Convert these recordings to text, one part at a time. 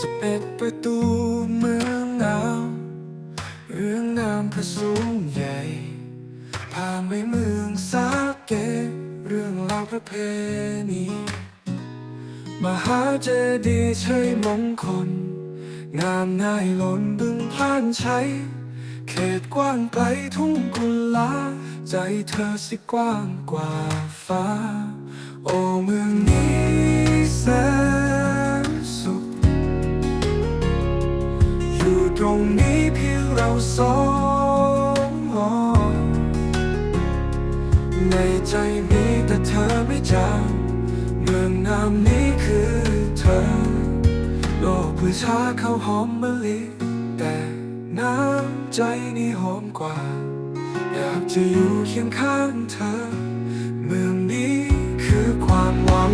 สิบเอ็ดประตูเมืองหนาวเรื่องน้ำพระสูงใหญ่พาไปเมืองสาเกเรื่องราวพระเพณีมหาเจดีย์ชัยมงคล งามนายล้นบึงพานใช้เขตกว้างไกลทุ่งกุลา ใจเธอสิกว้างกว่าฟ้า โอเมืองนี้ รงนี้เพียงเราสองในใจมีแต่เธอไม่จางเมืองงามนี้คือเธอ โลกพืชชาเขาหอมมะลิแต่น้ำใจนี่หอมกว่า อยากจะอยู่เคียงข้างเธอ เมืองนี้คือความหวัง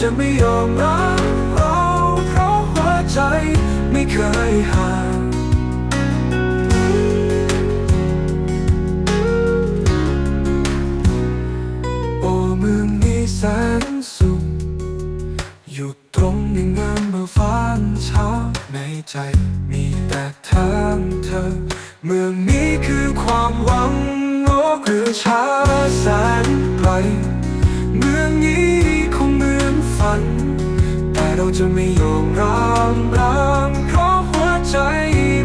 จะไม่ยอมรับเราเพราะหัวใจไม่เคยห่างโอ้เมืองนี้แสนสุขอยู่ตรงในงามเมื่อฟ้านเช้าในใจมีแต่ทางเธอ เมืองนี้คือความหวังโอ้คือช้าแสนไกลเมืองนี้ เราจะไม่ยอมรางรางเพราะหัวใจ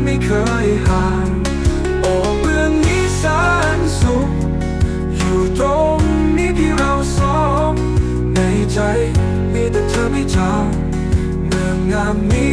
ไม่เคยห่างโอ้เบื้องนี้แสนสุข อยู่ตรงนี้พี่เราสองในใจมีแต่เธอไม่จางเมืองงามนี้